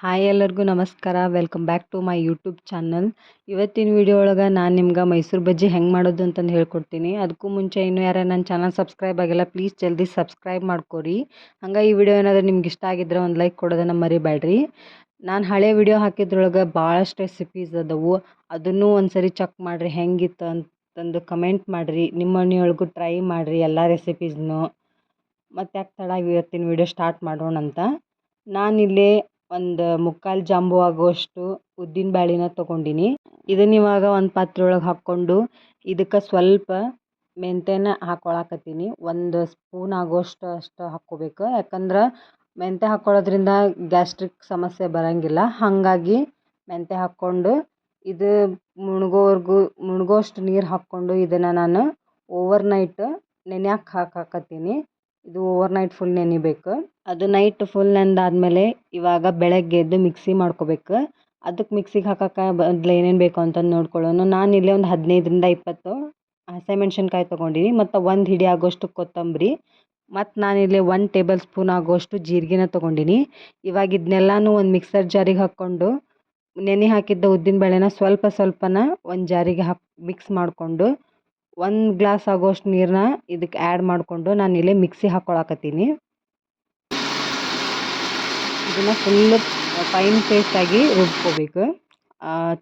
Hi ಎಲ್ಲರಿಗೂ ನಮಸ್ಕಾರ. Welcome back to my YouTube channel ಇವತ್ತಿನ ವಿಡಿಯೋ ಒಳಗೆ ನಾನು ನಿಮ್ಗೆ ಮೈಸೂರು ಬಜ್ಜಿ ಹೆಂಗೆ ಮಾಡೋದು ಅಂತಂದು ಹೇಳ್ಕೊಡ್ತೀನಿ. ಅದಕ್ಕೂ ಮುಂಚೆ ಇನ್ನೂ ಯಾರು ನನ್ನ ಚಾನಲ್ ಸಬ್ಸ್ಕ್ರೈಬ್ ಆಗಿಲ್ಲ ಪ್ಲೀಸ್ ಜಲ್ದಿ ಸಬ್ಸ್ಕ್ರೈಬ್ ಮಾಡ್ಕೊರಿ ಹಂಗೆ ಈ ವಿಡಿಯೋ ಏನಾದರೂ ನಿಮ್ಗೆ ಇಷ್ಟ ಆಗಿದ್ರೆ ಒಂದು ಲೈಕ್ ಕೊಡೋದನ್ನು ಮರಿಬೇಡ್ರಿ ನಾನು ಹಳೆ ವಿಡಿಯೋ ಹಾಕಿದ್ರೊಳಗೆ ಭಾಳಷ್ಟು ರೆಸಿಪೀಸ್ ಅದಾವು. ಅದನ್ನು ಒಂದು ಸರಿ ಚೆಕ್ ಮಾಡಿರಿ ಹೆಂಗಿತ್ತು ಅಂತಂದು ಕಮೆಂಟ್ ಮಾಡಿರಿ. ನಿಮ್ಮ ಮನೆಯೊಳಗೂ ಟ್ರೈ ಮಾಡಿರಿ ಎಲ್ಲ ರೆಸಿಪೀಸ್ನು ಮತ್ತು ಯಾಕೆ ತಡ ಇವತ್ತಿನ ವಿಡಿಯೋ ಸ್ಟಾರ್ಟ್ ಮಾಡೋಣ ಅಂತ ನಾನಿಲ್ಲಿ ಒಂದು ಮುಕ್ಕಾಲು ಜಾಂಬು ಆಗುವಷ್ಟು ಉದ್ದಿನ ಬ್ಯಾಳಿನ ತೊಗೊಂಡೀನಿ. ಇದನ್ನ ಇವಾಗ ಒಂದು ಪಾತ್ರೆ ಒಳಗೆ ಹಾಕ್ಕೊಂಡು ಇದಕ್ಕೆ ಸ್ವಲ್ಪ ಮೆಂತ್ಯನ ಹಾಕ್ಕೊಳಕತ್ತೀನಿ ಒಂದು ಸ್ಪೂನ್ ಆಗುವಷ್ಟು ಅಷ್ಟು ಹಾಕ್ಕೋಬೇಕು. ಯಾಕಂದ್ರೆ ಮೆಂತ್ಯ ಹಾಕ್ಕೊಳ್ಳೋದ್ರಿಂದ ಗ್ಯಾಸ್ಟ್ರಿಕ್ ಸಮಸ್ಯೆ ಬರೋಂಗಿಲ್ಲ. ಹಾಗಾಗಿ ಮೆಂತ್ಯ ಹಾಕ್ಕೊಂಡು ಇದು ಮುಣ್ಗೋವರೆಗೂ ಮುಳುಗೋಷ್ಟು ನೀರು ಹಾಕ್ಕೊಂಡು ಇದನ್ನು ನಾನು ಓವರ್ ನೈಟ್ ನೆನೆಯಕ್ಕೆ ಹಾಕಾಕತ್ತೀನಿ ಇದು ಓವರ್ ನೈಟ್ ಫುಲ್ ನೆನಿಬೇಕು. ಅದು ನೈಟ್ ಫುಲ್ ನೆಂದಾದ್ಮೇಲೆ ಇವಾಗ ಬೆಳಗ್ಗೆ ಎದ್ದು ಮಿಕ್ಸಿ ಮಾಡ್ಕೋಬೇಕು. ಅದಕ್ಕೆ ಮಿಕ್ಸಿಗೆ ಹಾಕಕ್ಕೆ ಬದಲು ಏನೇನು ಬೇಕು ಅಂತಂದು ನೋಡ್ಕೊಳ್ಳೋಣ. ನಾನು ಇಲ್ಲೇ ಒಂದು ಹದಿನೈದರಿಂದ ಇಪ್ಪತ್ತು ಹಸಿಮೆಣ್ಸಿನ್ಕಾಯಿ ತೊಗೊಂಡಿನಿ. ಮತ್ತು ಒಂದು ಹಿಡಿ ಆಗೋಷ್ಟು ಕೊತ್ತಂಬರಿ. ಮತ್ತು ನಾನಿಲ್ಲಿ ಒನ್ ಟೇಬಲ್ ಸ್ಪೂನ್ ಆಗೋಷ್ಟು ಜೀರಿಗೆನ ತೊಗೊಂಡಿನಿ. ಇವಾಗ ಇದನ್ನೆಲ್ಲನೂ ಒಂದು ಮಿಕ್ಸರ್ ಜಾರಿಗೆ ಹಾಕ್ಕೊಂಡು, ನೆನೆ ಹಾಕಿದ್ದ ಉದ್ದಿನ ಬೇಳೆನ ಸ್ವಲ್ಪ ಸ್ವಲ್ಪನ ಒಂದು ಜಾರಿಗೆ ಹಾಕಿ ಮಿಕ್ಸ್ ಮಾಡಿಕೊಂಡು ಒಂದು ಗ್ಲಾಸ್ ಆಗೋಷ್ಟು ನೀರನ್ನ ಇದಕ್ಕೆ ಆ್ಯಡ್ ಮಾಡಿಕೊಂಡು ನಾನು ಇಲ್ಲಿ ಮಿಕ್ಸಿ ಹಾಕ್ಕೊಳಕತ್ತೀನಿ ಇದನ್ನು ಫುಲ್ಲು ಫೈನ್ ಪೇಸ್ಟಾಗಿ ರುಬ್ಕೋಬೇಕು.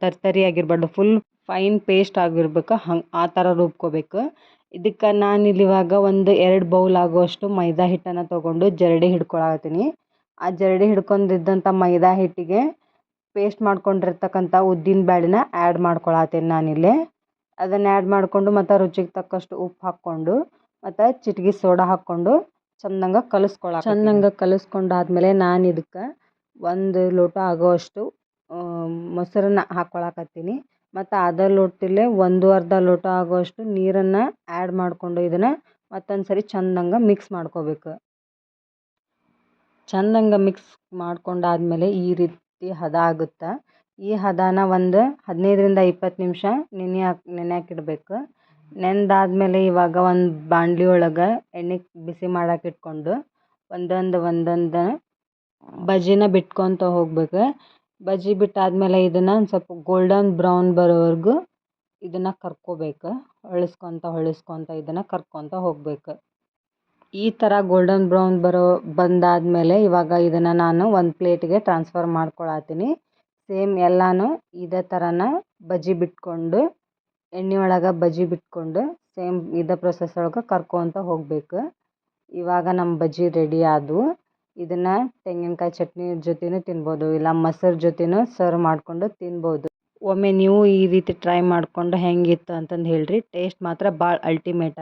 ತರ್ತರಿ ಆಗಿರ್ಬಾರ್ದು ಫುಲ್ ಫೈನ್ ಪೇಸ್ಟ್ ಆಗಿರ್ಬೇಕು, ಹಂಗೆ ಆ ಥರ ರುಬ್ಕೋಬೇಕು. ಇದಕ್ಕೆ ನಾನು ಇವಾಗ ಒಂದು ಎರಡು ಬೌಲ್ ಆಗುವಷ್ಟು ಮೈದಾ ಹಿಟ್ಟನ್ನು ತೊಗೊಂಡು ಜರಡಿ ಹಿಡ್ಕೊಳತ್ತೀನಿ ಆ ಜರಡಿ ಹಿಡ್ಕೊಂಡಿದ್ದಂಥ ಮೈದಾ ಹಿಟ್ಟಿಗೆ ಪೇಸ್ಟ್ ಮಾಡ್ಕೊಂಡಿರ್ತಕ್ಕಂಥ ಉದ್ದಿನ ಬೇಳೆನ ಆ್ಯಡ್ ಮಾಡ್ಕೊಳತ್ತೀನಿ ನಾನಿಲ್ಲಿ ಅದನ್ನು ಆ್ಯಡ್ ಮಾಡಿಕೊಂಡು ಮತ್ತು ರುಚಿಗೆ ತಕ್ಕಷ್ಟು ಉಪ್ಪು ಹಾಕ್ಕೊಂಡು ಮತ್ತು ಚಿಟಿಕೆ ಸೋಡಾ ಹಾಕ್ಕೊಂಡು ಚೆಂದಂಗೆ ಕಲಿಸ್ಕೊಳ ಕಲಸ್ಕೊಂಡು ಕಲಿಸ್ಕೊಂಡಾದ್ಮೇಲೆ ನಾನು ಇದಕ್ಕೆ ಒಂದು ಲೋಟ ಆಗೋವಷ್ಟು ಮೊಸರನ್ನ ಹಾಕ್ಕೊಳಕತ್ತೀನಿ ಮತ್ತು ಅದೇ ಲೋಟದಲ್ಲೇ ಒಂದು ಅರ್ಧ ಲೋಟ ಆಗುವಷ್ಟು ನೀರನ್ನು ಆ್ಯಡ್ ಮಾಡಿಕೊಂಡು ಇದನ್ನು ಮತ್ತೊಂದು ಸರಿ ಚಂದಂಗೆ ಮಿಕ್ಸ್ ಮಾಡ್ಕೋಬೇಕು. ಚಂದಂಗೆ ಮಿಕ್ಸ್ ಮಾಡ್ಕೊಂಡಾದ್ಮೇಲೆ ಈ ರೀತಿ ಹದ ಆಗುತ್ತೆ ಈ ಹದನ ಒಂದು ಹದಿನೈದರಿಂದ ಇಪ್ಪತ್ತು ನಿಮಿಷ ನೆನೆಯಾಕ ನೆನೆಯಾಕಿಡಬೇಕು ನೆಂದಾದ್ಮೇಲೆ ಇವಾಗ ಒಂದು ಬಾಣಲಿ ಒಳಗೆ ಎಣ್ಣೆ ಬಿಸಿ ಮಾಡಕ್ಕೆ ಇಟ್ಕೊಂಡು ಒಂದೊಂದು ಒಂದೊಂದು ಬಜ್ಜಿನ ಬಿಟ್ಕೊತ ಹೋಗ್ಬೇಕು. ಬಜ್ಜಿ ಬಿಟ್ಟಾದ್ಮೇಲೆ ಇದನ್ನು ಒಂದು ಸ್ವಲ್ಪ ಗೋಲ್ಡನ್ ಬ್ರೌನ್ ಬರೋವರೆಗೂ ಇದನ್ನು ಕರ್ಕೋಬೇಕು. ಹೊಳಿಸ್ಕೊತ ಹೊಳಿಸ್ಕೊತ ಇದನ್ನು ಕರ್ಕೊತ ಹೋಗ್ಬೇಕು. ಈ ಥರ ಗೋಲ್ಡನ್ ಬ್ರೌನ್ ಬರೋ, ಬಂದಾದಮೇಲೆ ಇವಾಗ ಇದನ್ನು ನಾನು ಒಂದು ಪ್ಲೇಟಿಗೆ ಟ್ರಾನ್ಸ್ಫರ್ ಮಾಡ್ಕೊಳತ್ತೀನಿ ಸೇಮ್ ಎಲ್ಲನೂ ಇದೇ ಥರನೇ ಬಜ್ಜಿ ಬಿಟ್ಕೊಂಡು, ಎಣ್ಣೆ ಒಳಗೆ ಬಜ್ಜಿ ಬಿಟ್ಕೊಂಡು ಸೇಮ್ ಇದೇ ಪ್ರೊಸೆಸ್ ಒಳಗೆ ಕರ್ಕೊತ ಹೋಗಬೇಕು. ಇವಾಗ ನಮ್ಮ ಬಜ್ಜಿ ರೆಡಿ ಆದವು. ಇದನ್ನು ತೆಂಗಿನಕಾಯಿ ಚಟ್ನಿ ಜೊತೆನೂ ತಿನ್ಬೋದು, ಇಲ್ಲ ಮೊಸರು ಜೊತೆನೂ ಸರ್ವ್ ಮಾಡಿಕೊಂಡು ತಿನ್ಬೋದು. ಒಮ್ಮೆ ನೀವು ಈ ರೀತಿ ಟ್ರೈ ಮಾಡಿಕೊಂಡು ಹೆಂಗಿತ್ತು ಅಂತಂದು ಹೇಳಿರಿ ಟೇಸ್ಟ್ ಮಾತ್ರ ಭಾಳ ಅಲ್ಟಿಮೇಟ್